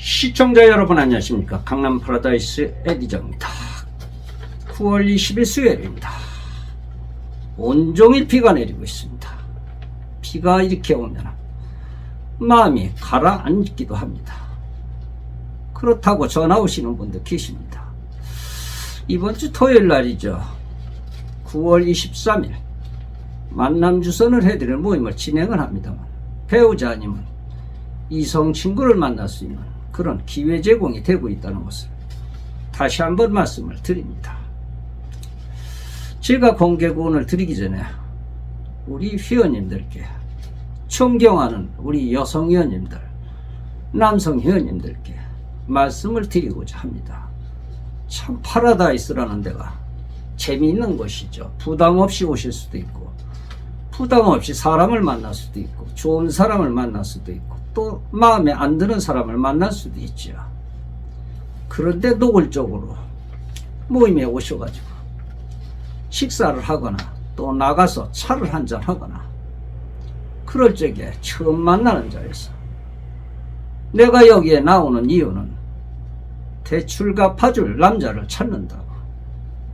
시청자 여러분 안녕하십니까? 강남 파라다이스 에디저입니다. 9월 20일 수요일입니다. 온종일 비가 내리고 있습니다. 비가 이렇게 오면 마음이 가라앉기도 합니다. 그렇다고 전화 오시는 분도 계십니다. 이번 주 토요일 날이죠. 9월 23일 만남 주선을 해드릴 모임을 진행을 합니다만 배우자님은 이성 친구를 만날 수 있는 그런 기회 제공이 되고 있다는 것을 다시 한번 말씀을 드립니다. 제가 공개 구원을 드리기 전에 우리 회원님들께 존경하는 우리 여성 회원님들, 남성 회원님들께 말씀을 드리고자 합니다. 참 파라다이스라는 데가 재미있는 곳이죠. 부담 없이 오실 수도 있고, 부담 없이 사람을 만날 수도 있고, 좋은 사람을 만날 수도 있고, 또 마음에 안 드는 사람을 만날 수도 있죠. 그런데 노골적으로 모임에 오셔가지고 식사를 하거나 또 나가서 차를 한잔 하거나 그럴 적에 처음 만나는 자리에서 내가 여기에 나오는 이유는 대출 갚아줄 남자를 찾는다고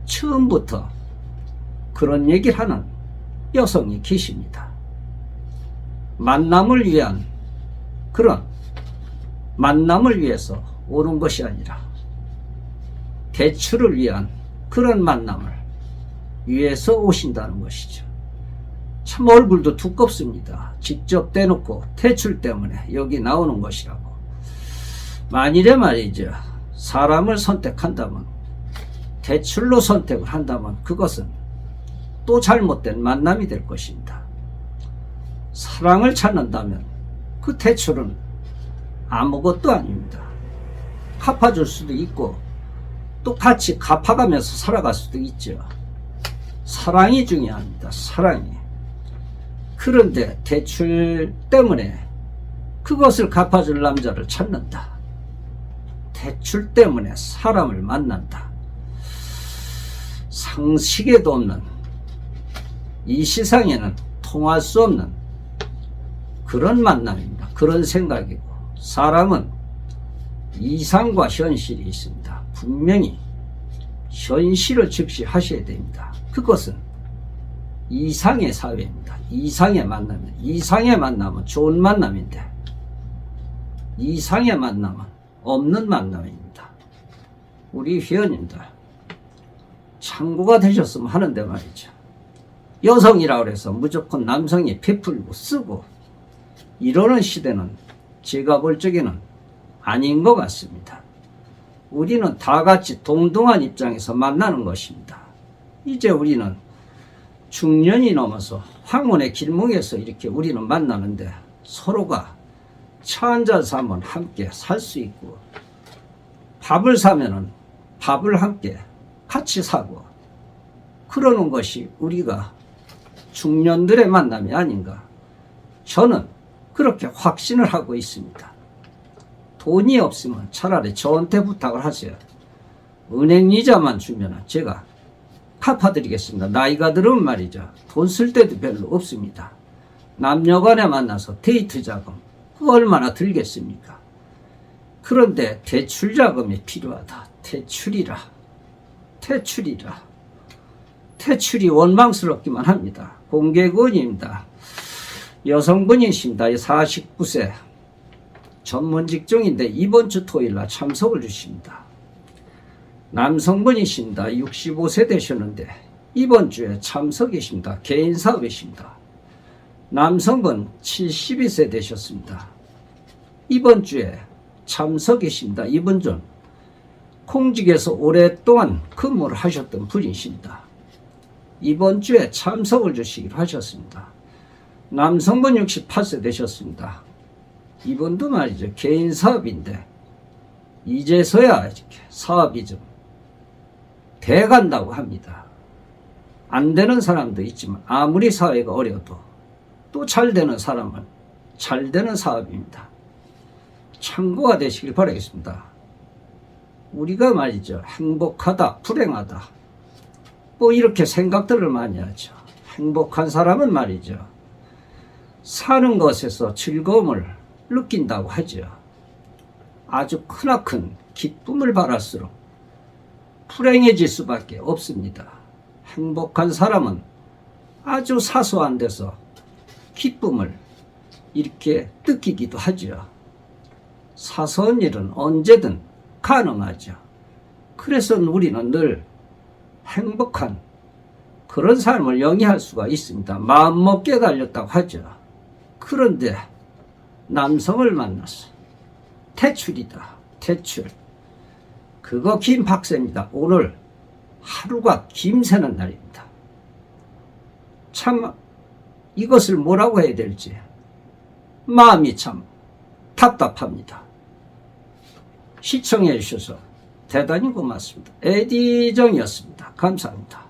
처음부터 그런 얘기를 하는 여성이 계십니다. 만남을 위한 그런 만남을 위해서 오는 것이 아니라 대출을 위한 그런 만남을 위해서 오신다는 것이죠. 참 얼굴도 두껍습니다. 직접 대놓고 대출 때문에 여기 나오는 것이라고. 만일에 말이죠. 사람을 선택한다면 대출로 선택을 한다면 그것은 또 잘못된 만남이 될 것입니다. 사랑을 찾는다면 그 대출은 아무것도 아닙니다. 갚아줄 수도 있고 또 같이 갚아가면서 살아갈 수도 있죠. 사랑이 중요합니다. 사랑이. 그런데 대출 때문에 그것을 갚아줄 남자를 찾는다. 대출 때문에 사람을 만난다. 상식에도 없는 이 세상에는 통할 수 없는 그런 만남입니다. 그런 생각이고 사람은 이상과 현실이 있습니다. 분명히 현실을 즉시하셔야 됩니다. 그것은 이상의 사회입니다. 이상의 만남은 이상의 만남은 좋은 만남인데 이상의 만남은 없는 만남입니다. 우리 회원님들 참고가 되셨으면 하는데 말이죠. 여성이라 그래서 무조건 남성이 베풀고 쓰고 이러는 시대는 제가 볼 적에는 아닌 것 같습니다. 우리는 다 같이 동등한 입장에서 만나는 것입니다. 이제 우리는 중년이 넘어서 황혼의 길목에서 이렇게 우리는 만나는데 서로가 차 한 잔 사면 함께 살 수 있고 밥을 사면은 밥을 함께 같이 사고 그러는 것이 우리가 중년들의 만남이 아닌가 저는 그렇게 확신을 하고 있습니다. 돈이 없으면 차라리 저한테 부탁을 하세요. 은행 이자만 주면 제가 갚아드리겠습니다. 나이가 들으면 말이죠. 돈 쓸 때도 별로 없습니다. 남녀 간에 만나서 데이트 자금, 그 얼마나 들겠습니까? 그런데 대출 자금이 필요하다. 대출이라. 대출이라. 대출이 원망스럽기만 합니다. 공개구원입니다. 여성분이십니다. 49세. 전문 직종인데 이번 주 토요일 날 참석을 주십니다. 남성분이십니다. 65세 되셨는데 이번 주에 참석이십니다. 개인 사업이십니다. 남성분 72세 되셨습니다. 이번 주에 참석이십니다. 이번 주 공직에서 오랫동안 근무를 하셨던 분이십니다. 이번 주에 참석을 주시기로 하셨습니다. 남성분 68세 되셨습니다. 이분도 말이죠. 개인 사업인데, 이제서야 이렇게 사업이 좀 돼간다고 합니다. 안 되는 사람도 있지만, 아무리 사회가 어려도 또 잘 되는 사람은 잘 되는 사업입니다. 참고가 되시길 바라겠습니다. 우리가 말이죠. 행복하다, 불행하다. 뭐 이렇게 생각들을 많이 하죠. 행복한 사람은 말이죠. 사는 것에서 즐거움을 느낀다고 하죠. 아주 크나큰 기쁨을 바랄수록 불행해질 수밖에 없습니다. 행복한 사람은 아주 사소한 데서 기쁨을 이렇게 느끼기도 하죠. 사소한 일은 언제든 가능하죠. 그래서 우리는 늘 행복한 그런 삶을 영위할 수가 있습니다. 마음먹기에 달렸다고 하죠. 그런데 남성을 만났어. 퇴출이다. 퇴출. 그거 김 박사입니다. 오늘 하루가 김새는 날입니다. 참 이것을 뭐라고 해야 될지 마음이 참 답답합니다. 시청해 주셔서 대단히 고맙습니다. 에디정이었습니다. 감사합니다.